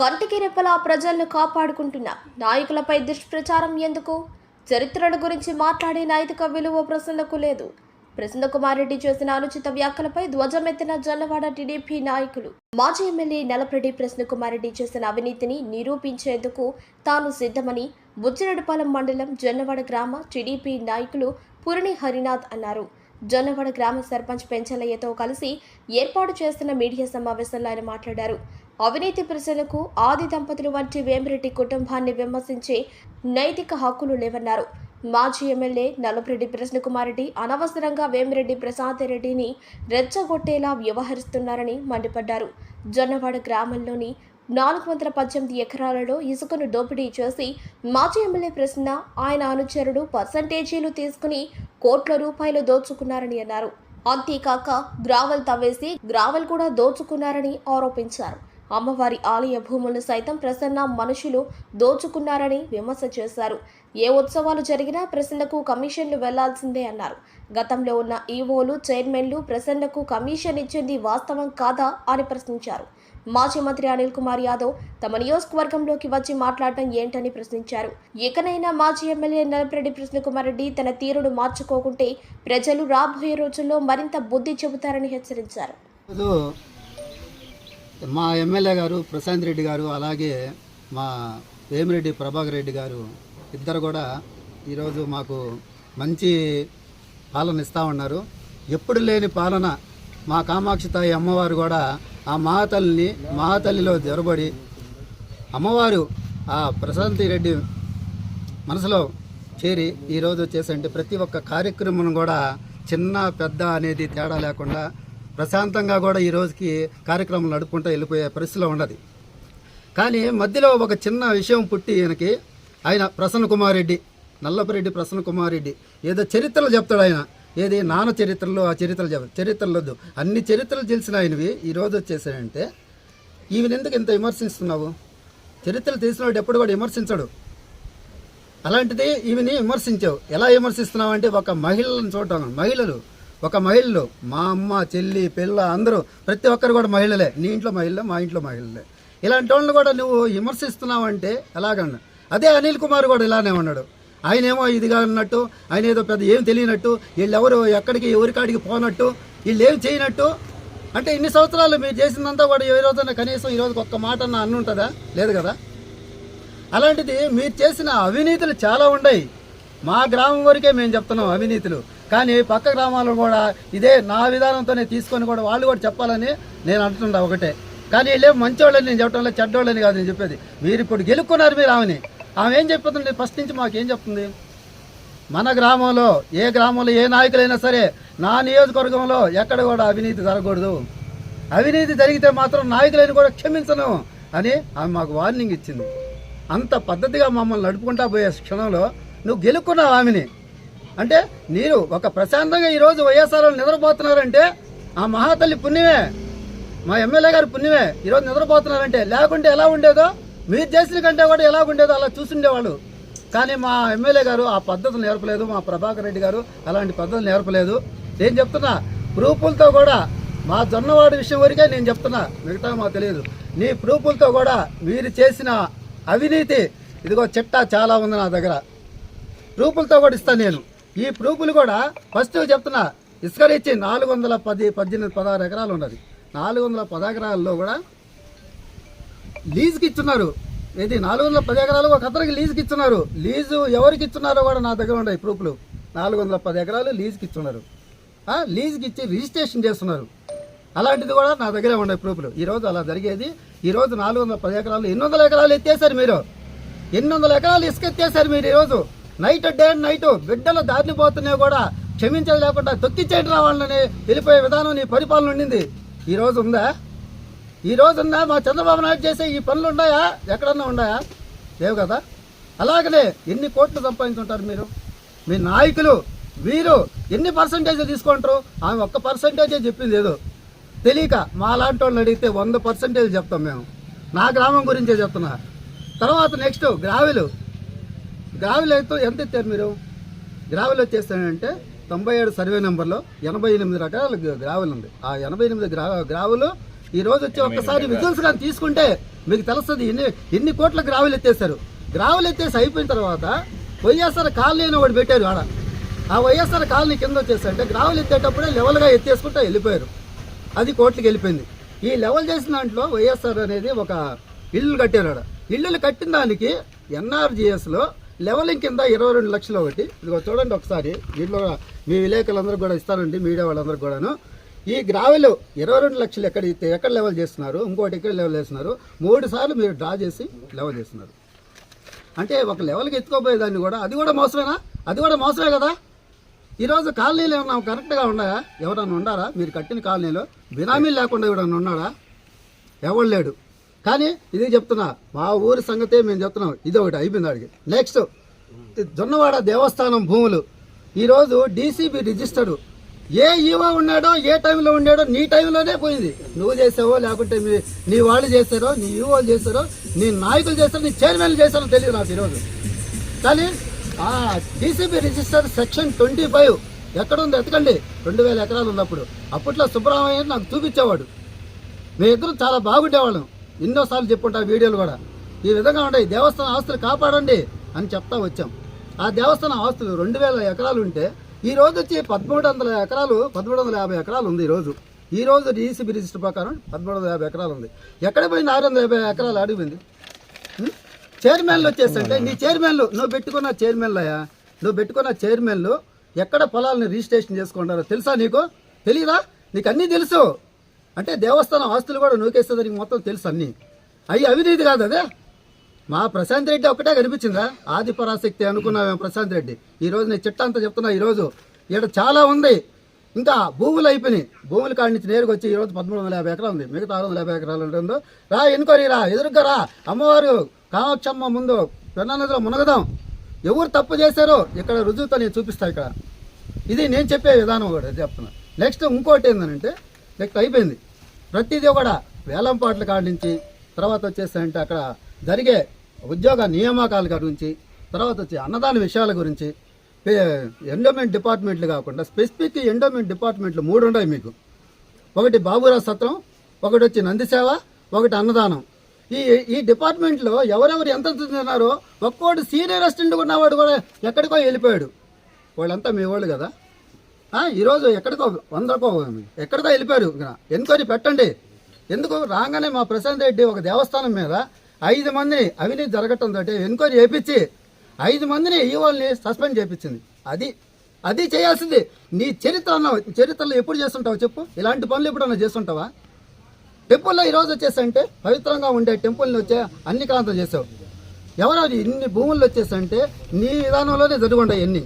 కంటికి రెప్పలా ప్రజలను కాపాడుకుంటున్న నాయకులపై దుష్ప్రచారం ఎందుకు? చరిత్రల గురించి మాట్లాడే నైతిక విలువ ప్రసన్నకు లేదు. ప్రసన్న చేసిన అనుచిత వ్యాఖ్యలపై ధ్వజమెత్తిన జల్లవాడ టీడీపీ నాయకులు మాజీ ఎమ్మెల్యే నలపరెడ్డి ప్రసన్న చేసిన అవినీతిని నిరూపించేందుకు తాను సిద్ధమని బుచ్చిరెడ్డిపాలెం మండలం జొన్నవాడ గ్రామ టీడీపీ నాయకులు పురణి హరినాథ్ అన్నారు. జొన్నవాడ గ్రామ సర్పంచ్ పెంచలయ్యతో కలిసి ఏర్పాటు చేస్తున్న మీడియా సమావేశంలో ఆయన మాట్లాడారు. అవినీతి ప్రజలకు ఆది దంపతులు వంటి వేమిరెడ్డి కుటుంబాన్ని విమర్శించే నైతిక హక్కులు లేవన్నారు. మాజీ ఎమ్మెల్యే నల్లపురెడ్డి ప్రశ్నకుమారెడ్డి రెడ్డి అనవసరంగా వేమిరెడ్డి ప్రసాద్ రెడ్డిని రెచ్చగొట్టేలా వ్యవహరిస్తున్నారని మండిపడ్డారు. జొన్నవాడ గ్రామంలోని నాలుగు వందల పద్దెనిమిది ఎకరాలలో ఇసుకను దోపిడీ చేసి మాజీ ఎమ్మెల్యే ప్రశ్న ఆయన అనుచరుడు పర్సంటేజీలు తీసుకుని కోట్ల రూపాయలు దోచుకున్నారని అన్నారు. అంతేకాక గ్రావెల్ తవ్వేసి గ్రావెల్ కూడా దోచుకున్నారని ఆరోపించారు. అమ్మవారి ఆలయ భూములను సైతం ప్రసన్న మనుషులు దోచుకున్నారని విమర్శ చేశారు. ఏ ఉత్సవాలు జరిగినా ప్రసన్నకు కమిషన్లు వెళ్ళాల్సిందే అన్నారు. గతంలో ఉన్న ఈవోలు చైర్మన్లు ప్రసన్నకు కమిషన్ ఇచ్చింది వాస్తవం కాదా అని ప్రశ్నించారు. మాజీ మంత్రి అనిల్ కుమార్ యాదవ్ తమ నియోజకవర్గంలోకి వచ్చి మాట్లాడటం ఏంటని ప్రశ్నించారు. ఇకనైనా మాజీ ఎమ్మెల్యే నలపరెడ్డి కృష్ణకుమార్ రెడ్డి తన తీరును మార్చుకోకుంటే ప్రజలు రాబోయే రోజుల్లో మరింత బుద్ధి చెబుతారని హెచ్చరించారు. మా ఎమ్మెల్యే గారు ప్రశాంత్ రెడ్డి గారు అలాగే మా వేమిరెడ్డి ప్రభాకర్ రెడ్డి గారు ఇద్దరు కూడా ఈరోజు మాకు మంచి పాలన ఇస్తూ ఉన్నారు. ఎప్పుడు లేని పాలన మా కామాక్షి తాయి అమ్మవారు కూడా ఆ మహాతల్లిని మహాతల్లిలో జొరబడి అమ్మవారు ఆ ప్రశాంతి రెడ్డి మనసులో చేరి ఈరోజు వచ్చేసంటే ప్రతి ఒక్క కార్యక్రమం కూడా చిన్న పెద్ద అనేది తేడా లేకుండా ప్రశాంతంగా కూడా ఈ రోజుకి కార్యక్రమం నడుపుకుంటూ వెళ్ళిపోయే పరిస్థితిలో ఉన్నది. కానీ మధ్యలో ఒక చిన్న విషయం పుట్టి ఈయనకి ఆయన ప్రసన్న కుమార్ రెడ్డి నల్లపరెడ్డి ప్రసన్న కుమార్ రెడ్డి ఏదో చరిత్రలు చెప్తాడు ఆయన. ఏది నాన్న చరిత్రలో ఆ చరిత్రలు చెప్తాడు చరిత్రలొద్దు అన్ని చరిత్రలు తెలిసిన ఆయనవి ఈరోజు వచ్చేసాయంటే ఈయన ఎందుకు ఇంత విమర్శిస్తున్నావు? చరిత్రలు తెలిసినవాడు ఎప్పుడు కూడా విమర్శించడు. అలాంటిది ఈమెని విమర్శించావు. ఎలా విమర్శిస్తున్నావు అంటే ఒక మహిళలను చూడటం మహిళలు ఒక మహిళలు మా అమ్మ చెల్లి పిల్ల అందరూ ప్రతి ఒక్కరు కూడా మహిళలే. నీ ఇంట్లో మహిళలే మా ఇంట్లో మహిళలే. ఇలాంటి వాళ్ళని కూడా నువ్వు విమర్శిస్తున్నావు అంటే ఎలాగన్నా. అదే అనిల్ కుమార్ కూడా ఇలానే ఉన్నాడు. ఆయనేమో ఇదిగా అన్నట్టు ఆయన ఏదో పెద్ద ఏం తెలియనట్టు వీళ్ళెవరు ఎక్కడికి ఎవరికాడికి పోనట్టు వీళ్ళు ఏం చేయనట్టు. అంటే ఇన్ని సంవత్సరాలు మీరు చేసిందంతా కూడా ఏ రోజున కనీసం ఈరోజు ఒక్క మాట అన్న అన్నుంటుందా లేదు కదా? అలాంటిది మీరు చేసిన అవినీతులు చాలా ఉన్నాయి. మా గ్రామం వరకే మేము చెప్తున్నాం అవినీతులు. కానీ పక్క గ్రామాలు కూడా ఇదే నా విధానంతోనే తీసుకొని కూడా వాళ్ళు కూడా చెప్పాలని నేను అంటున్నా ఒకటే. కానీ వీళ్ళే మంచోళ్ళని నేను చెప్పడంలో చెడ్డోళ్ళని కాదు నేను చెప్పేది. మీరు ఇప్పుడు గెలుక్కున్నారు మీరు ఆమెని. ఆమె ఏం చెప్తుంది ఫస్ట్ నుంచి మాకేం చెప్తుంది? మన గ్రామంలో ఏ గ్రామంలో ఏ నాయకులైనా సరే నా నియోజకవర్గంలో ఎక్కడ కూడా అవినీతి జరగకూడదు. అవినీతి జరిగితే మాత్రం నాయకులైన కూడా క్షమించను అని ఆమె మాకు వార్నింగ్ ఇచ్చింది. అంత పద్ధతిగా మమ్మల్ని నడుపుకుంటా పోయే క్షణంలో నువ్వు గెలుక్కున్నావు ఆమెని. అంటే మీరు ఒక ప్రశాంతంగా ఈరోజు వైఎస్ఆర్ నిద్రపోతున్నారంటే ఆ మహాతల్లి పుణ్యమే. మా ఎమ్మెల్యే గారి పుణ్యమే. ఈరోజు నిద్రపోతున్నారంటే. లేకుంటే ఎలా ఉండేదో? మీరు చేసిన కంటే కూడా ఎలా ఉండేదో అలా చూసుండేవాళ్ళు. కానీ మా ఎమ్మెల్యే గారు ఆ పద్ధతులు నేర్పలేదు. మా ప్రభాకర్ రెడ్డి గారు అలాంటి పద్ధతులు నేర్పలేదు. నేను చెప్తున్నా ప్రూఫులతో కూడా మా జొన్నవాడి విషయం వరకే నేను చెప్తున్నా. మిగతా మాకు తెలియదు. నీ ప్రూఫులతో కూడా మీరు చేసిన అవినీతి ఇదిగో చిట్టా చాలా ఉంది నా దగ్గర. ప్రూఫులతో కూడా ఇస్తాను నేను. ఈ ప్రూఫ్లు కూడా ఫస్ట్ చెప్తున్నా ఇసుక ఇచ్చి నాలుగు వందల పది పద్దెనిమిది పదహారు ఎకరాలు ఉన్నది. నాలుగు వందల పది ఎకరాల్లో కూడా లీజుకి ఇస్తున్నారు ఇది నాలుగు వందల పది ఎకరాలు ఒక అతనికి లీజుకి ఇస్తున్నారు లీజు ఎవరికి ఇస్తున్నారో కూడా నా దగ్గర ఉన్నాయి ప్రూఫ్లు. నాలుగు వందల పది ఎకరాలు లీజుకి ఇస్తున్నారు లీజుకి ఇచ్చి రిజిస్ట్రేషన్ చేస్తున్నారు. అలాంటిది కూడా నా దగ్గరే ఉన్నాయి ప్రూఫ్లు. ఈరోజు అలా జరిగేది. ఈరోజు నాలుగు వందల పది ఎకరాలు ఎన్ని వందల ఎకరాలు ఎత్తేసారు మీరు. ఎన్ని వందల ఎకరాలు ఇసుక ఎత్తేసారు మీరు ఈరోజు నైట్ డే అండ్ నైట్ బిడ్డలు దారిని పోతున్నాయి కూడా క్షమించలేకుండా లేకుండా రావాలని వాళ్ళని వెళ్ళిపోయే విధానం నీ పరిపాలన ఉండింది. ఈరోజు ఉందా? ఈ ఉందా? మా చంద్రబాబు నాయుడు చేసే ఈ పనులు ఉన్నాయా? ఎక్కడన్నా ఉన్నాయా? లేవు కదా? అలాగనే ఎన్ని కోట్లు సంపాదించుంటారు మీరు? మీ నాయకులు వీరు ఎన్ని పర్సంటేజ్ తీసుకుంటారు? ఆమె ఒక్క పర్సంటేజే చెప్పింది ఏదో. తెలియక మా లాంటి వాళ్ళని అడిగితే వంద పర్సంటేజ్ చెప్తాం మేము. నా గ్రామం గురించే చెప్తున్నా. తర్వాత నెక్స్ట్ గ్రావెలు. గ్రావెల్ అయితే ఎంత ఎత్తారు మీరు? గ్రావెల్ వచ్చేస్తానంటే తొంభై ఏడు సర్వే నెంబర్లో ఎనభై ఎనిమిది రకాల గ్రావెల్ ఉంది ఆ ఎనభై ఎనిమిది గ్రా గ్రావెలు ఈ రోజు వచ్చి ఒక్కసారి విజువల్స్ కానీ తీసుకుంటే మీకు తెలుస్తుంది ఎన్ని ఎన్ని కోట్ల గ్రావెలు ఎత్తేసారు గ్రావెలు ఎత్తేసి అయిపోయిన తర్వాత వైఎస్ఆర్ కాలనీ అని ఒకటి పెట్టారు ఆడ. ఆ వైఎస్ఆర్ కాలనీ కింద వచ్చేసంటే గ్రావెలు ఎత్తేటప్పుడే లెవెల్గా ఎత్తేసుకుంటూ వెళ్ళిపోయారు. అది కోట్లకి వెళ్ళిపోయింది. ఈ లెవెల్ చేసిన దాంట్లో వైఎస్ఆర్ అనేది ఒక ఇల్లు కట్టారు ఆడ. ఇల్లులు కట్టిన దానికి ఎన్ఆర్జిఎస్లో లెవెలింగ్ కింద ఇరవై రెండు లక్షలు ఒకటి. ఇదిగో చూడండి ఒకసారి. దీంట్లో మీ విలేకరులందరూ కూడా ఇస్తానండి మీడియా వాళ్ళందరూ కూడాను. ఈ గ్రావెల్ ఇరవై రెండు లక్షలు ఎక్కడ ఇస్తే ఎక్కడ లెవెల్ చేస్తున్నారు? ఇంకోటి ఎక్కడ లెవెల్ చేస్తున్నారు? మూడు సార్లు మీరు డ్రా చేసి లెవెల్ చేస్తున్నారు. అంటే ఒక లెవెల్కి ఎత్తుకోపోయేదాన్ని కూడా అది కూడా మోసమేనా? అది కూడా మోసమే కదా? ఈరోజు కాలనీలు ఏమన్నా కరెక్ట్గా ఉన్నాయా? ఎవరన్నా ఉండారా మీరు కట్టిన కాలనీలో బినామీలు లేకుండా ఎవడన్నా ఉన్నాడా? ఎవడు లేడు. కానీ ఇది చెప్తున్నా మా ఊరి సంగతే మేము చెప్తున్నాం. ఇది ఒకటి అయిపోయింది అడిగి నెక్స్ట్ జొన్నవాడ దేవస్థానం భూములు. ఈరోజు డీసీబీ రిజిస్టర్డ్ ఏ ఈవో ఉన్నాడో ఏ టైంలో ఉన్నాడో నీ టైంలోనే పోయింది. నువ్వు చేసావో లేకుంటే మీ నీ వాళ్ళు చేశారో నీ ఈవోలు చేశారో నీ నాయకులు చేశారో నీ చైర్మన్లు చేశారో తెలియదు నాకు ఈరోజు. కానీ ఆ DCB register section twenty five ఎక్కడుందో ఎతకండి రెండు వేల ఎకరాలు ఉన్నప్పుడు. అప్పట్లో సుబ్రహ్మణ్యం నాకు చూపించేవాడు. మేమిద్దరం చాలా బాగుండేవాళ్ళం. ఎన్నోసార్లు చెప్పుంటా వీడియోలు కూడా. ఈ విధంగా ఉంటాయి దేవస్థానం ఆస్తులు కాపాడండి అని చెప్తా వచ్చాం. ఆ దేవస్థానం ఆస్తులు రెండు వేల ఎకరాలు ఉంటే ఈ రోజు వచ్చి పదమూడు వందల ఎకరాలు పదమూడు వందల యాభై ఎకరాలు ఉంది ఈరోజు ఈ రోజు డీసీబీ రిజిస్టర్ ప్రకారం పదమూడు వందల యాభై ఎకరాలు ఉంది. ఎక్కడ పోయింది ఆరు వందల యాభై ఎకరాలు అడిగింది చైర్మన్లు వచ్చేసంటే నీ చైర్మన్లు నువ్వు పెట్టుకున్న చైర్మన్లు నువ్వు పెట్టుకున్న చైర్మన్లు ఎక్కడ పొలాలను రిజిస్ట్రేషన్ చేసుకుంటారో తెలుసా నీకు? తెలియదా నీకు అన్నీ తెలుసు. అంటే దేవస్థానం ఆస్తులు కూడా నూకేస్తుందని మొత్తం తెలుసు అన్నీ. అవి అవినీతి కాదు అదే. మా ప్రశాంత్ రెడ్డి ఒక్కటే కనిపించిందా? ఆది పరాశక్తి అనుకున్నావేమో ప్రశాంత్ రెడ్డి. ఈ రోజు నేను చిట్ట అంతా చెప్తున్నా ఈరోజు ఇక్కడ చాలా ఉంది. ఇంకా భూములు అయిపోయినాయి. భూములు కాడి నుంచి నేరుగా వచ్చి ఈరోజు పదమూడు వందల యాభై ఎకరాలు ఉంది. మిగతా ఆరు వందల యాభై ఎకరాలు ఉంటుందో. రా ఎన్క్వైరీ రా ఎదురుగా రా. అమ్మవారు కామాక్షమ్మ ముందు పెన్నా నదిలో మునగదాం. ఎవరు తప్పు చేశారో ఇక్కడ రుజువుతో నేను చూపిస్తా ఇక్కడ. ఇది నేను చెప్పే విధానం కూడా చెప్తున్నా. నెక్స్ట్ ఇంకోటి ఏంటంటే నెక్స్ట్ అయిపోయింది. ప్రతిదీ కూడా వేలం పాటల కాడి నుంచి తర్వాత వచ్చేసంటే అక్కడ జరిగే ఉద్యోగ నియామకాల గురించి తర్వాత వచ్చి అన్నదాన విషయాల గురించి ఎండోమెంట్ డిపార్ట్మెంట్లు కాకుండా స్పెసిఫిక్ ఎండోమెంట్ డిపార్ట్మెంట్లు మూడు ఉన్నాయి మీకు. ఒకటి బాబురావు సత్రం ఒకటి వచ్చి నందిసేవ ఒకటి అన్నదానం. ఈ ఈ డిపార్ట్మెంట్లో ఎవరెవరు ఎంత తిన్నారో ఒక్కోటి సీనియర్ అసిస్టెంట్ ఉన్నవాడు కూడా ఎక్కడికో వెళ్ళిపోయాడు. వాళ్ళంతా మీ వాళ్ళు కదా. ఈరోజు ఎక్కడికో వందకో ఎక్కడికో వెళ్ళిపోయారు. ఇక్కడ ఎంక్వైరీ పెట్టండి. ఎందుకు రాగానే మా ప్రశాంత్ రెడ్డి ఒక దేవస్థానం మీద ఐదు మందిని అవినీతి జరగటంతో ఎంక్వైరీ చేయించి ఐదు మందిని ఈవోల్ని సస్పెండ్ చేయించింది అది అది చేయాల్సింది. నీ చరిత్ర చరిత్రలో ఎప్పుడు చేస్తుంటావు చెప్పు? ఇలాంటి పనులు ఎప్పుడన్నా చేస్తుంటావా? టెంపుల్లో ఈరోజు వచ్చేసంటే పవిత్రంగా ఉండే టెంపుల్ని వచ్చే అన్ని క్రాంతం చేసావు. ఎవరో ఇన్ని భూముల్లో వచ్చేసంటే నీ విధానంలోనే జరుగుంటాయి ఎన్ని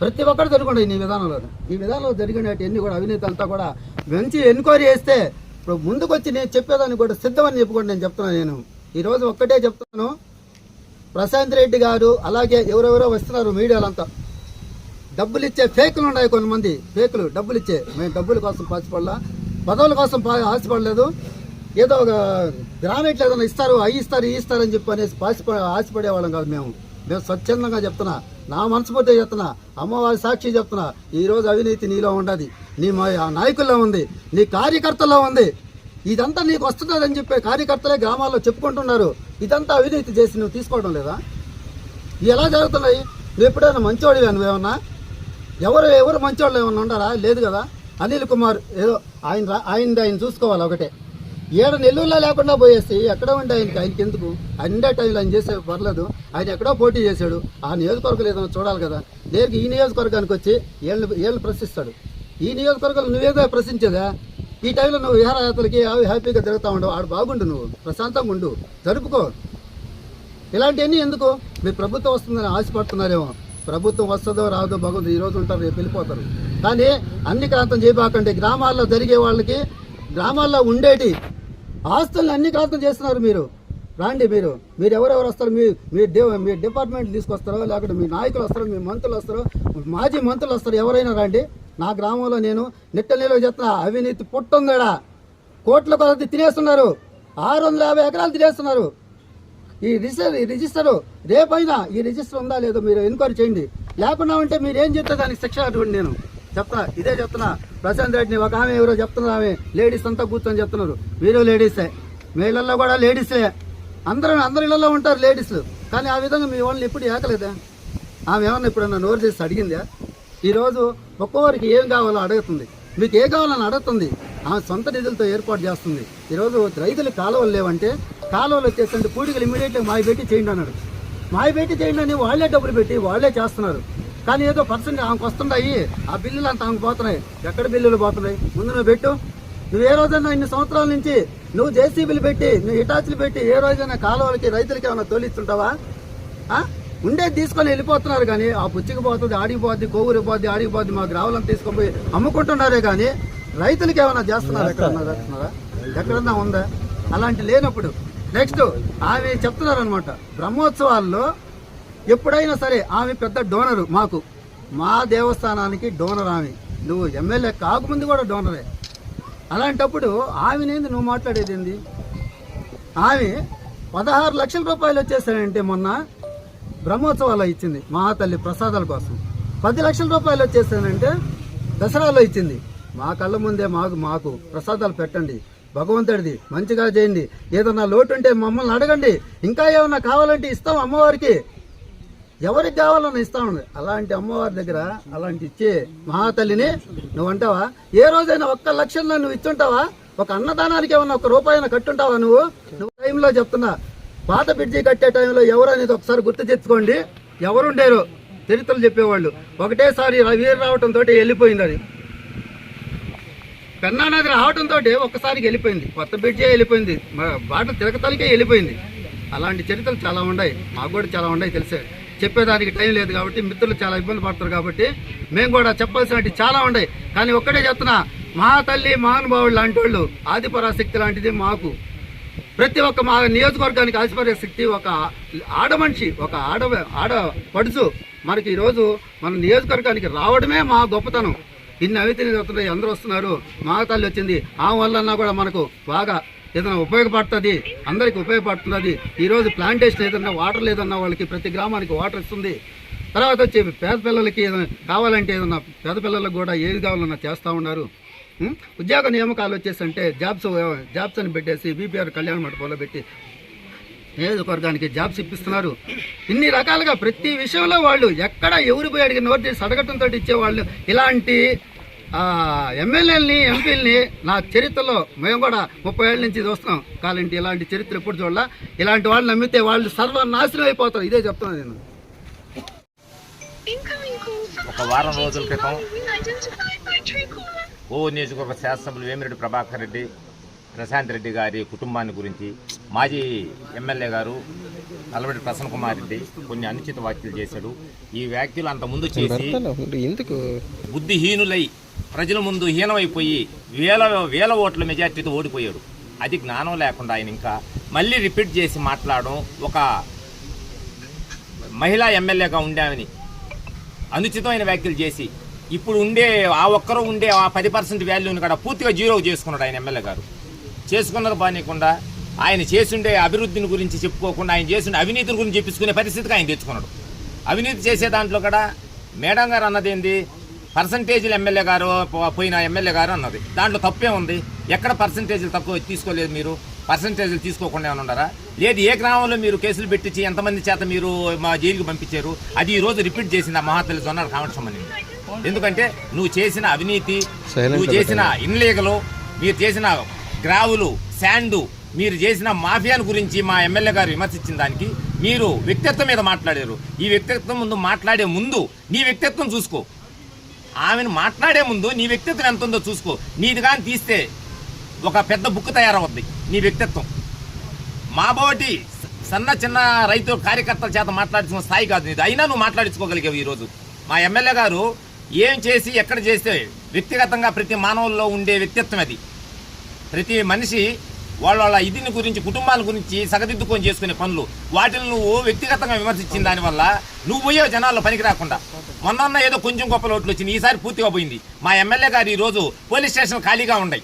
ప్రతి ఒక్కరు జరుగుంటాయి నీ విధానంలో ఈ విధానంలో జరిగినట్టు కూడా అవినీతి అంతా కూడా మంచి ఎంక్వైరీ చేస్తే ఇప్పుడు ముందుకు వచ్చి నేను చెప్పేదాన్ని కూడా సిద్ధమని చెప్పుకోండి నేను చెప్తున్నాను నేను. ఈరోజు ఒక్కటే చెప్తాను ప్రశాంత్ రెడ్డి గారు అలాగే ఎవరెవరో వస్తున్నారు మీడియాలంతా. డబ్బులు ఇచ్చే ఫేకులు ఉన్నాయి కొంతమంది. ఫేకులు డబ్బులు ఇచ్చే మేము డబ్బుల కోసం పాసిపడలా. పదవుల కోసం పా- ఆశపడలేదు. ఏదో ఒక గ్రానైట్లు ఏదైనా ఇస్తారు అవి ఇస్తారు ఈ చెప్పి అనేసి పాసిప ఆశపడే వాళ్ళం కాదు మేము. మేము స్వచ్ఛందంగా చెప్తున్నా. నా మనస్ఫూర్తిగా చెప్తున్నా. అమ్మవారి సాక్షి చెప్తున్నా. ఈరోజు అవినీతి నీలో ఉండదు. నీ మా నాయకుల్లో ఉంది. నీ కార్యకర్తల్లో ఉంది. ఇదంతా నీకు వస్తుందని చెప్పే కార్యకర్తలే గ్రామాల్లో చెప్పుకుంటున్నారు. ఇదంతా అవినీతి చేసి నువ్వు తీసుకోవడం లేదా? ఇవి ఎలా జరుగుతున్నాయి? నువ్వు ఎప్పుడైనా మంచోడివా నువ్వేమన్నా? ఎవరు ఎవరు మంచోళ్ళు ఏమన్నా ఉండారా? లేదు కదా? అనిల్ కుమార్ ఏదో ఆయన రా- ఆయన ఆయన చూసుకోవాలి ఒకటే. ఏడ నెల్లూరులో లేకుండా పోయేసి ఎక్కడ ఉంటే ఆయనకి ఆయనకి ఎందుకు? ఆయన ఉండే టైంలో ఆయన చేసే పర్లేదు. ఆయన ఎక్కడో పోటీ చేశాడు. ఆ నియోజకవర్గం ఏదైనా చూడాలి కదా. నేరుగా ఈ నియోజకవర్గానికి వచ్చి ఏళ్ళు ఏళ్ళు ప్రశ్నిస్తాడు. ఈ నియోజకవర్గంలో నువ్వేదో ప్రశ్నించేదా? ఈ టైంలో నువ్వు విహారయాత్రలకి అవి హ్యాపీగా తిరుగుతా ఉండవు. ఆడు బాగుండు నువ్వు. ప్రశాంతంగా ఉండు. జరుపుకో. ఇలాంటివన్నీ ఎందుకు? మీ ప్రభుత్వం వస్తుందని ఆశపడుతున్నారేమో. ప్రభుత్వం వస్తుందో రాదో బాగుంది ఈ రోజు ఉంటారు రేపు వెళ్ళిపోతారు. కానీ అన్ని ప్రాంతం చేయబాకండి. గ్రామాల్లో జరిగే వాళ్ళకి గ్రామాల్లో ఉండేటి ఆస్తుల్ని అన్ని క్రాంతం చేస్తున్నారు మీరు. రాండి మీరు. మీరు ఎవరెవరు వస్తారు? మీ మీ మీ డిపార్ట్మెంట్ తీసుకొస్తారో లేకపోతే మీ నాయకులు వస్తారో మీ మంత్రులు వస్తారో మాజీ మంత్రులు వస్తారు ఎవరైనా రండి. నా గ్రామంలో నేను నిట్ట నిల్వ చేస్తున్నా అవినీతి పుట్టుందడా కోట్ల కొలది తినేస్తున్నారు. ఆరు వందల యాభై ఎకరాలు తినేస్తున్నారు. ఈ రిజిస్టర్ ఈ రిజిస్టర్ రేపైనా ఈ రిజిస్టర్ ఉందా లేదో మీరు ఎంక్వైరీ చేయండి. లేకుండా ఉంటే మీరు ఏం చెప్తే దానికి శిక్ష అటువంటి నేను. చెప్తా ఇదే చెప్తున్నా. ప్రశాంత్ రెడ్డిని ఒక ఆమె ఎవరో చెప్తున్నారు ఆమె. లేడీస్ అంతా కూర్చొని చెప్తున్నారు. మీరు లేడీసే. మీ ఇళ్ళల్లో కూడా లేడీసే. అందరూ అందరి ఇళ్ళల్లో ఉంటారు లేడీస్. కానీ ఆ విధంగా మీ వాళ్ళని ఎప్పుడు ఏకలేదా? ఆమె ఏమన్నా ఎప్పుడన్నా నోరు చేసి అడిగిందా? ఈరోజు ఒక్కొక్కరికి ఏం కావాలో అడుగుతుంది. మీకు ఏ కావాలని అడుగుతుంది? ఆమె సొంత నిధులతో ఏర్పాటు చేస్తుంది. ఈరోజు రైతులు కాలువలు లేవంటే కాలువలు వచ్చేసంటే పూడికలు ఇమీడియట్గా మాయ పెట్టి చేయండి అన్నాడు. మాయ పెట్టి చేయండి అని వాళ్ళే డబ్బులు పెట్టి వాళ్ళే చేస్తున్నారు. కానీ ఏదో పర్సెంట్ ఆమెకు వస్తున్నాయి ఆ బిల్లులు అంతా ఆమెకు పోతున్నాయి. ఎక్కడ బిల్లులు పోతున్నాయి? ముందు నువ్వు పెట్టు. నువ్వు ఏ రోజైనా ఇన్ని సంవత్సరాల నుంచి నువ్వు జేసీబీలు పెట్టి నువ్వు ఇటాచులు పెట్టి ఏ రోజైనా కాలువలకి రైతులకి ఏమైనా తోలిస్తుంటావా? ఉండేది తీసుకొని వెళ్ళిపోతున్నారు కానీ ఆ పుచ్చికి పోతుంది ఆడికి పోద్ది కొవ్వురికి పోద్ది ఆడికి పోద్ది మా గ్రావులను తీసుకొని పోయి అమ్ముకుంటున్నారే కానీ రైతులకి ఏమైనా చేస్తున్నారు? ఎక్కడన్నా చేస్తున్నారా? ఎక్కడన్నా ఉందా? అలాంటి లేనప్పుడు. నెక్స్ట్ ఆమె చెప్తున్నారు అనమాట బ్రహ్మోత్సవాల్లో ఎప్పుడైనా సరే ఆమె పెద్ద డోనరు మాకు. మా దేవస్థానానికి డోనర్ ఆమె. నువ్వు ఎమ్మెల్యే కాకముందు కూడా డోనరే. అలాంటప్పుడు ఆమెనేంది నువ్వు మాట్లాడేది ఏంది? ఆమె పదహారు లక్షల రూపాయలు వచ్చేసాయంటే మొన్న బ్రహ్మోత్సవాల్లో ఇచ్చింది మహాతల్లి ప్రసాదాల కోసం. పది లక్షల రూపాయలు వచ్చేసానంటే దసరాలో ఇచ్చింది. మా కళ్ళ ముందే మాకు మాకు ప్రసాదాలు పెట్టండి. భగవంతుడిది మంచిగా చేయండి. ఏదన్నా లోటు ఉంటే మమ్మల్ని అడగండి. ఇంకా ఏమన్నా కావాలంటే ఇస్తాం అమ్మవారికి. ఎవరికి కావాలన్నా ఇస్తాను అలాంటి అమ్మవారి దగ్గర అలాంటి ఇచ్చే మహాతల్లిని నువ్వు అంటావా ఏ రోజైనా ఒక్క లక్షల్లో నువ్వు ఇచ్చుంటావా? ఒక అన్నదానానికి ఏమన్నా ఒక రూపాయన కట్టుంటావా నువ్వు? నువ్వు టైంలో చెప్తున్నా. పాత బ్రిడ్జి కట్టే టైంలో ఎవరు అనేది ఒకసారి గుర్తు తెచ్చుకోండి. ఎవరుండేరు చరిత్రలు చెప్పేవాళ్ళు. ఒకటేసారి వీరు రావటంతో వెళ్ళిపోయింది అది పెన్నా నది రావడంతో ఒక్కసారికి వెళ్ళిపోయింది. కొత్త బ్రిడ్జే వెళ్ళిపోయింది. బాట తిరగతానికే వెళ్ళిపోయింది. అలాంటి చరిత్రలు చాలా ఉన్నాయి. మాకు కూడా చాలా ఉన్నాయి తెలిసే? చెప్పేదానికి టైం లేదు కాబట్టి మిత్రులు చాలా ఇబ్బంది పడతారు కాబట్టి మేము కూడా చెప్పాల్సినవి చాలా ఉన్నాయి. కానీ ఒక్కటే చెప్తున్నా మహాతల్లి మహానుభావులు లాంటి వాళ్ళు ఆదిపరాశక్తి లాంటిది మాకు. ప్రతి ఒక్క మా నియోజకవర్గానికి ఆదిపరాశక్తి శక్తి ఒక ఆడ మనిషి ఒక ఆడ ఆడ పడుచు. మనకి ఈరోజు మన నియోజకవర్గానికి రావడమే మా గొప్పతనం. ఇన్ని అవితిని వస్తున్నాయి అందరూ వస్తున్నారు మా తల్లి వచ్చింది ఆ వల్లన్నా కూడా మనకు బాగా ఏదైనా ఉపయోగపడుతుంది అందరికి ఉపయోగపడుతున్నది. ఈరోజు ప్లాంటేషన్ ఏదన్నా వాటర్ లేదన్నా వాళ్ళకి ప్రతి గ్రామానికి వాటర్ ఇస్తుంది. తర్వాత వచ్చి పేద పిల్లలకి ఏదైనా కావాలంటే ఏదన్నా పేద పిల్లలకు కూడా ఏది కావాలన్నా చేస్తూ ఉన్నారు. ఉద్యోగ నియామకాలు వచ్చేసి అంటే జాబ్స్ జాబ్స్ అని పెట్టేసి బీపీఆర్ కళ్యాణ మండపంలో పెట్టి నియోజకవర్గానికి జాబ్స్ ఇప్పిస్తున్నారు. ఇన్ని రకాలుగా ప్రతి విషయంలో వాళ్ళు ఎక్కడ ఎవరు పోయి అడిగిన నోట్ చేసి అడగటంతో ఇచ్చేవాళ్ళు. ఇలాంటి ఎమ్మెల్యేలని ఎంపీలని నా చరిత్రలో మేము కూడా ముప్పై ఏళ్ళ నుంచి చూస్తున్నాం. కాలంటి ఇలాంటి చరిత్ర ఎప్పుడు చూడాల? ఇలాంటి వాళ్ళు నమ్మితే వాళ్ళు సర్వనాశనం అయిపోతారు. ఇదే చెప్తున్నాను నేను. ఒక వారం రోజుల క్రితం ఓ నియోజకవర్గ శాసనసభ్యులు వేమిరెడ్డి ప్రభాకర్ రెడ్డి ప్రశాంత్ రెడ్డి గారి కుటుంబాన్ని గురించి మాజీ ఎమ్మెల్యే గారు అలవడి ప్రసన్న కుమార్ రెడ్డి కొన్ని అనుచిత వ్యాఖ్యలు చేశాడు. ఈ వ్యాఖ్యలు అంత ముందు చేసి ఎందుకు? బుద్ధిహీనులై ప్రజల ముందు హీనమైపోయి వేల వేల ఓట్ల మెజార్టీతో ఓడిపోయాడు. అది జ్ఞానం లేకుండా ఆయన ఇంకా మళ్ళీ రిపీట్ చేసి మాట్లాడడం ఒక మహిళా ఎమ్మెల్యేగా ఉండామని అనుచితమైన వ్యాఖ్యలు చేసి ఇప్పుడు ఉండే ఆ ఒక్కరు ఉండే ఆ పది పర్సెంట్ వాల్యూని కూడా పూర్తిగా జీరో చేసుకున్నాడు ఆయన ఎమ్మెల్యే గారు. చేసుకున్నది బానీయకుండా ఆయన చేసుండే అభివృద్ధిని గురించి చెప్పుకోకుండా ఆయన చేసిన అవినీతిని గురించి చెప్పించుకునే పరిస్థితికి ఆయన తెచ్చుకున్నాడు. అవినీతి చేసే దాంట్లో కూడా మేడం గారు అన్నది ఏంది పర్సంటేజీలు ఎమ్మెల్యే గారు పోయిన ఎమ్మెల్యే గారు అన్నది. దాంట్లో తప్పే ఉంది. ఎక్కడ పర్సంటేజీలు తక్కువ తీసుకోలేదు మీరు? పర్సంటేజీలు తీసుకోకుండా ఏమైనా ఉన్నారా లేదు ఏ గ్రామంలో మీరు కేసులు పెట్టించి ఎంతమంది చేత మీరు మా జైలుకి పంపించారు? అది ఈ రోజు రిపీట్ చేసింది ఆ మహాతల్లి జొన్నారు కావడం ఎందుకంటే నువ్వు చేసిన అవినీతి నువ్వు చేసిన ఇన్లీగలు మీరు చేసిన గ్రావులు శాండు మీరు చేసిన మాఫియాను గురించి మా ఎమ్మెల్యే గారు విమర్శించిన దానికి మీరు వ్యక్తిత్వం మీద మాట్లాడారు. ఈ వ్యక్తిత్వం ముందు మాట్లాడే ముందు నీ వ్యక్తిత్వం చూసుకో. ఆమెను మాట్లాడే ముందు నీ వ్యక్తిత్వం ఎంత ఉందో చూసుకో. నీది కానీ తీస్తే ఒక పెద్ద బుక్ తయారవుద్ది నీ వ్యక్తిత్వం. మా బోటి సన్న చిన్న రైతు కార్యకర్తల చేత మాట్లాడించిన స్థాయి కాదు నీది. అయినా నువ్వు మాట్లాడించుకోగలిగావు ఈరోజు. మా ఎమ్మెల్యే గారు ఏం చేసి ఎక్కడ చేస్తే వ్యక్తిగతంగా ప్రతి మానవుల్లో ఉండే వ్యక్తిత్వం అది. ప్రతి మనిషి వాళ్ళ వాళ్ళ ఇదిని గురించి కుటుంబాల గురించి సగదిద్దుకొని చేసుకునే పనులు. వాటిని నువ్వు వ్యక్తిగతంగా విమర్శించిన దానివల్ల నువ్వు పోయే జనాల్లో పనికి రాకుండా. మొన్న ఏదో కొంచెం గొప్ప లోట్లు వచ్చింది ఈసారి పూర్తిగా పోయింది. మా ఎమ్మెల్యే గారు ఈరోజు పోలీస్ స్టేషన్ ఖాళీగా ఉన్నాయి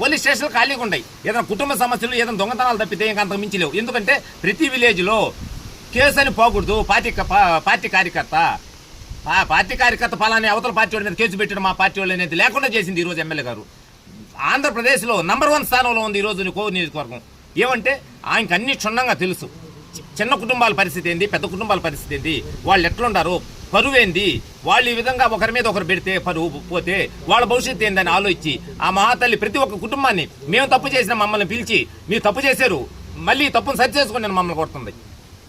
పోలీస్ స్టేషన్లు ఖాళీగా ఉన్నాయి ఏదైనా కుటుంబ సమస్యలు ఏదైనా దొంగతనాలు తప్పితే ఇంకా అంతకు మించి లేవు. ఎందుకంటే ప్రతి విలేజ్లో కేసు అని పోకూడదు. పార్టీ పార్టీ కార్యకర్త. పా- పార్టీ కార్యకర్త ఫలాని అవతల పార్టీ వాళ్ళ మీద కేసు పెట్టడం మా పార్టీ వాళ్ళు అనేది లేకుండా చేసింది ఈరోజు ఎమ్మెల్యే గారు. ఆంధ్రప్రదేశ్లో నంబర్ వన్ స్థానంలో ఉంది ఈరోజు కోవూరు నియోజకవర్గం. ఏమంటే ఆయనకి అన్ని క్షుణ్ణంగా తెలుసు. చి- చిన్న కుటుంబాల పరిస్థితి ఏంది పెద్ద కుటుంబాల పరిస్థితి ఏంది వాళ్ళు ఎట్లుండారు పరువు ఏంది వాళ్ళు ఈ విధంగా ఒకరి మీద ఒకరు పెడితే పరువు పోతే వాళ్ళ భవిష్యత్తు ఏందని ఆలోచించి ఆ మహాతల్లి ప్రతి ఒక్క కుటుంబాన్ని మేము తప్పు చేసిన మమ్మల్ని పిలిచి మీరు తప్పు చేశారు మళ్ళీ తప్పును సరి చేసుకుని నేను మమ్మల్ని కొడుతుంది.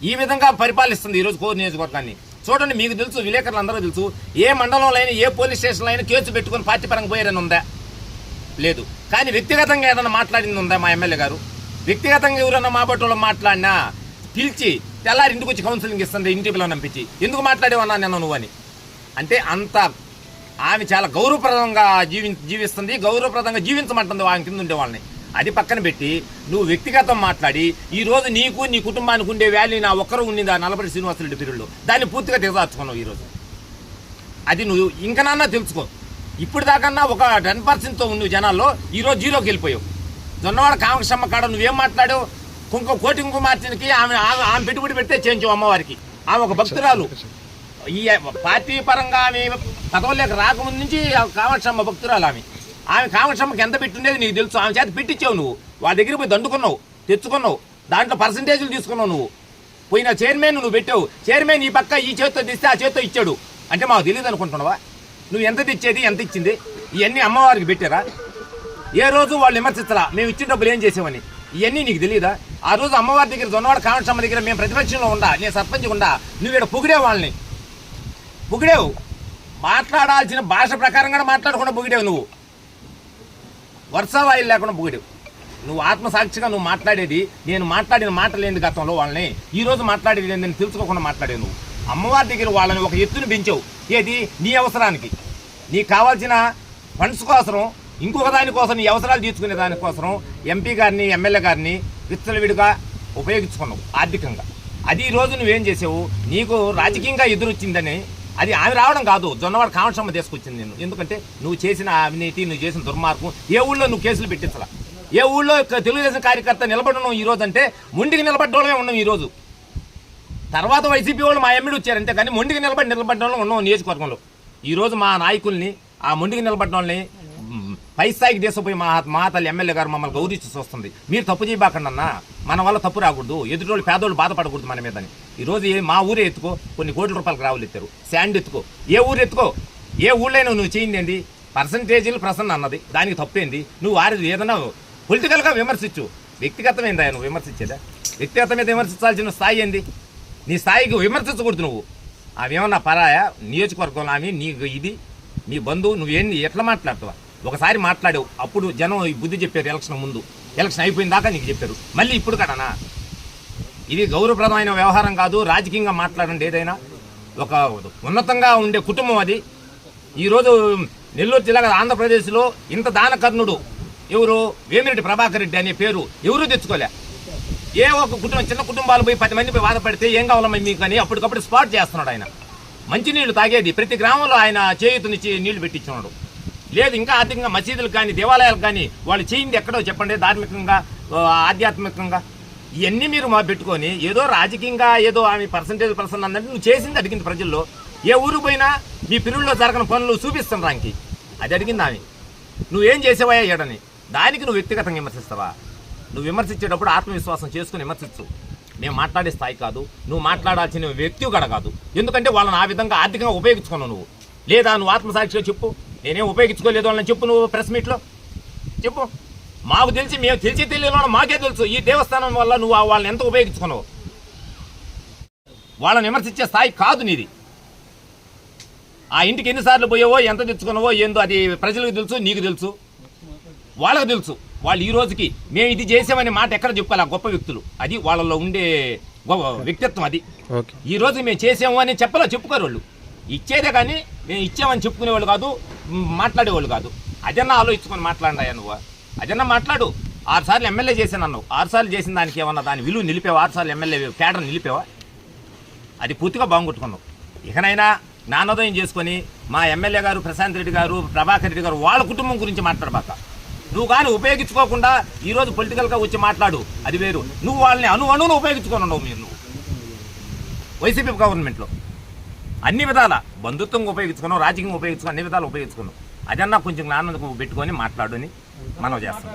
ఈ విధంగా పరిపాలిస్తుంది ఈరోజు కోరు నియోజకవర్గాన్ని. చూడండి మీకు తెలుసు విలేకరులందరూ తెలుసు ఏ మండలంలో అయినా ఏ పోలీస్ స్టేషన్లో అయినా కేసు పెట్టుకుని పార్టీ పరంగా పోయారని ఉందా? లేదు. కానీ వ్యక్తిగతంగా ఏదైనా మాట్లాడింది ఉందా మా ఎమ్మెల్యే గారు? వ్యక్తిగతంగా ఎవరన్నా మా బట్టలో మాట్లాడినా పిలిచి తెల్లారి ఇంటికి వచ్చి కౌన్సిలింగ్ ఇస్తుంది ఇంటి పిల్లలు పంపించి. ఎందుకు మాట్లాడేవన్నా నిన్న నువ్వు అని. అంటే అంత ఆమె చాలా గౌరవప్రదంగా జీవి జీవిస్తుంది గౌరవప్రదంగా జీవించమంటుంది ఆమె కింద ఉండే వాళ్ళని. అది పక్కన పెట్టి నువ్వు వ్యక్తిగతం మాట్లాడి ఈ రోజు నీకు నీ కుటుంబానికి ఉండే వాల్యూ నా ఒక్కరు ఉండింది? ఆ నలభై శ్రీనివాసరెడ్డి పీరియడ్లో దాన్ని పూర్తిగా దిగదార్చుకున్నావు ఈరోజు. అది నువ్వు ఇంకనన్నా తెలుసుకో. ఇప్పుడు దాకన్నా ఒక టెన్ పర్సెంట్తో ఉండు జనాల్లో ఈరోజు జీరోకి వెళ్ళిపోయావు. జొన్నవాడ కామకృష్ణమ్మ కాడ నువ్వేం మాట్లాడావు? కుంకు కోటి కుంకుమ మార్చినకి ఆమె ఆమె ఆమె పెట్టుబడి పెడితే చేయించావు అమ్మవారికి. ఆమె ఒక భక్తురాలు. ఈ పార్టీ పరంగా ఆమె పదవులేక రాకముందు నుంచి కామక్షమ్మ భక్తురాలు ఆమె. ఆమె కామక్షమ్మకి ఎంత పెట్టుండేది నీకు తెలుసు? ఆమె చేత పెట్టించావు నువ్వు. వాళ్ళ దగ్గర పోయి దండుకున్నావు తెచ్చుకున్నావు దాంట్లో పర్సంటేజ్లు తీసుకున్నావు నువ్వు. పోయిన చైర్మన్ నువ్వు పెట్టావు. చైర్మన్ ఈ పక్క ఈ చేతితో తీస్తే ఆ చేతితో ఇచ్చాడు. అంటే మాకు తెలియదు అనుకుంటున్నావా? నువ్వు ఎంత తెచ్చేది ఎంత ఇచ్చింది? ఇవన్నీ అమ్మవారికి పెట్టారా? ఏ రోజు వాళ్ళు విమర్శిస్తారా మేము ఇచ్చిన డబ్బులు ఏం చేసామని ఇవన్నీ నీకు తెలియదా ఆ రోజు అమ్మవారి దగ్గర దొన్నవాడ కామక్షమ్మ దగ్గర మేము ప్రతిపక్షంలో ఉండా నేను సర్పంచ్ ఉండా నువ్వు ఇక్కడ పొగిడేవు వాళ్ళని. పొగిడేవు. మాట్లాడాల్సిన భాష ప్రకారం కూడా మాట్లాడకుండా పొగిడేవు నువ్వు. వరుస లేకుండా పొగిడేవు. నువ్వు ఆత్మసాక్షిగా నువ్వు మాట్లాడేది నేను మాట్లాడిన మాటలేంది గతంలో వాళ్ళని? ఈ రోజు మాట్లాడేది నేను తెలుసుకోకుండా మాట్లాడేవు నువ్వు. అమ్మవారి దగ్గర వాళ్ళని ఒక ఎత్తును పెంచావు. ఏది? నీ అవసరానికి. నీకు కావాల్సిన ఫండ్స్ కోసం ఇంకొక దానికోసం నీ అవసరాలు తీర్చుకునే దానికోసం ఎంపీ గారిని ఎమ్మెల్యే గారిని విచ్చలవిడిగా ఉపయోగించుకున్నావు ఆర్థికంగా. అది ఈ రోజు నువ్వేం చేసావు? నీకు రాజకీయంగా ఎదురొచ్చిందని అది ఆమె రావడం కాదు. జొన్నవాడు కామక్షమ్మ తీసుకొచ్చింది నేను ఎందుకంటే నువ్వు చేసిన అవినీతి నువ్వు చేసిన దుర్మార్గం ఏ ఊళ్ళో నువ్వు కేసులు పెట్టించలా? ఏ ఊళ్ళో తెలుగుదేశం కార్యకర్త నిలబడడం ఈరోజు అంటే ముండికి నిలబడ్డోళ్ళమే ఉన్నాం ఈ రోజు. తర్వాత వైసీపీ వాళ్ళు మా ఎమ్మెడి వచ్చారంటే కానీ మొండికి నిలబడి నిలబడిన వాళ్ళు ఉన్నాం నియోజకవర్గంలో. ఈ రోజు మా నాయకుల్ని ఆ మొండికి నిలబడిన వాళ్ళని పై స్థాయికి తీసుకుపోయి మా మా తల్లి ఎమ్మెల్యే గారు మమ్మల్ని గౌరవించి వస్తుంది మీరు తప్పు చేయబాకండి అన్న మన వల్ల తప్పు రాకూడదు ఎదుటోళ్ళు పేదోళ్ళు బాధపడకూడదు మన మీదని. ఈరోజు ఏ- మా ఊరే ఎత్తుకో కొన్ని కోట్ల రూపాయలు రావులు ఎత్తారు శాండ్ ఎత్తుకో. ఏ ఊరు ఎత్తుకో? ఏ ఊళ్ళైనా నువ్వు చేయింది పర్సంటేజీలు ప్రసన్న అన్నది దానికి తప్పేంది? నువ్వు వారి ఏదైనా పొలిటికల్గా విమర్శించు. వ్యక్తిగతమైందా నువ్వు విమర్శించేదా? వ్యక్తిగత మీద విమర్శించాల్సిన స్థాయి ఏంది? నీ స్థాయికి విమర్శించకూడదు నువ్వు. ఆమె పరాయా? నియోజకవర్గంలో ఆమె నీకు ఇది నీ బంధువు నువ్వేంది ఎట్లా మాట్లాడుతావా? ఒకసారి మాట్లాడావు అప్పుడు జనం ఈ బుద్ధి చెప్పారు ఎలక్షన్ ముందు. ఎలక్షన్ అయిపోయిన దాకా నీకు చెప్పారు. మళ్ళీ ఇప్పుడు కడనా ఇది గౌరవప్రదమైన వ్యవహారం కాదు రాజకీయంగా మాట్లాడండి ఏదైనా. ఒక ఉన్నతంగా ఉండే కుటుంబం అది. ఈరోజు నెల్లూరు జిల్లా ఆంధ్రప్రదేశ్లో ఇంత దానకర్ణుడు ఎవరు? వేమిరెడ్డి ప్రభాకర్ రెడ్డి అనే పేరు ఎవరూ తెచ్చుకోలే. ఏ ఒక కుటుంబం చిన్న కుటుంబాలు పోయి పది మంది పోయి బాధపడితే ఏం కావాలమ్మా మీకు అని అప్పటికప్పుడు స్పాట్ చేస్తున్నాడు ఆయన. మంచినీళ్ళు తాగేది. ప్రతి గ్రామంలో ఆయన చేయుతునిచ్చి నీళ్ళు పెట్టించున్నాడు. లేదు ఇంకా ఆర్థికంగా మసీదులకు కానీ దేవాలయాలకు కానీ వాళ్ళు చేయింది ఎక్కడో చెప్పండి ధార్మికంగా ఆధ్యాత్మికంగా. ఇవన్నీ మీరు మా పెట్టుకొని ఏదో రాజకీయంగా ఏదో ఆమె పర్సంటేజ్ పర్సన్ అన్నట్టు నువ్వు చేసింది అడిగింది ప్రజల్లో. ఏ ఊరు పోయినా మీ పిల్లల్లో జరగని పనులు చూపిస్తాను రానికి అది అడిగింది ఆమె. నువ్వేం చేసేవా ఏడని దానికి నువ్వు వ్యక్తిగతంగా విమర్శిస్తావా? నువ్వు విమర్శించేటప్పుడు ఆత్మవిశ్వాసం చేసుకుని విమర్శించు. మేము మాట్లాడే స్థాయి కాదు నువ్వు మాట్లాడాల్సిన వ్యక్తి కూడా కాదు. ఎందుకంటే వాళ్ళని ఆ విధంగా ఆర్థికంగా ఉపయోగించుకున్నావు నువ్వు. లేదా నువ్వు ఆత్మసాక్షిగా చెప్పు. నేనేం ఉపయోగించుకోలేదు వాళ్ళని చెప్పు నువ్వు ప్రెస్ మీట్లో చెప్పు. మాకు తెలిసి మేము తెలిసి తెలియని మాకే తెలుసు. ఈ దేవస్థానం వల్ల నువ్వు వాళ్ళని ఎంత ఉపయోగించుకున్నావు? వాళ్ళని విమర్శించే స్థాయి కాదు నీది. ఆ ఇంటికి ఎన్నిసార్లు పోయావో ఎంత తెచ్చుకున్నావో ఏందో అది ప్రజలకు తెలుసు నీకు తెలుసు. వాళ్ళకు తెలుసు. వాళ్ళు ఈ రోజుకి మేము ఇది చేసామనే మాట ఎక్కడ చెప్పాలి ఆ గొప్ప వ్యక్తులు? అది వాళ్ళలో ఉండే గొప్ప వ్యక్తిత్వం అది. ఈ రోజు మేము చేసాము అని చెప్పలో? చెప్పుకోరు వాళ్ళు. ఇచ్చేదే కానీ మేము ఇచ్చామని చెప్పుకునేవాళ్ళు కాదు మాట్లాడేవాళ్ళు కాదు. అదన్నా ఆలోచించుకొని మాట్లాడినాయా నువ్వు? అదన్నా మాట్లాడు. ఆరు సార్లు ఎమ్మెల్యే చేశాను అన్నావు. ఆరు సార్లు చేసిన దానికి ఏమన్నా దాని విలువ నిలిపావా? ఆరు సార్లు ఎమ్మెల్యే కేడర్ నిలిపావా? అది పూర్తిగా బాగుంటుకున్నావు ఇకనైనా జ్ఞానోదయం చేసుకొని మా ఎమ్మెల్యే గారు ప్రశాంత్ రెడ్డి గారు ప్రభాకర్ రెడ్డి గారు వాళ్ళ కుటుంబం గురించి మాట్లాడబాక. నువ్వు కానీ ఉపయోగించుకోకుండా ఈరోజు పొలిటికల్గా వచ్చి మాట్లాడు. అది వేరు. నువ్వు వాళ్ళని అను అణువును ఉపయోగించుకొని ఉండవు మీరు. నువ్వు వైసీపీ గవర్నమెంట్లో అన్ని విధాల. బంధుత్వంగా ఉపయోగించుకున్నావు రాజకీయం ఉపయోగించుకున్నావు అన్ని విధాలు ఉపయోగించుకున్నావు. అదన్నా కొంచెం జ్ఞానం పెట్టుకొని మాట్లాడు అని మనం చేస్తాం.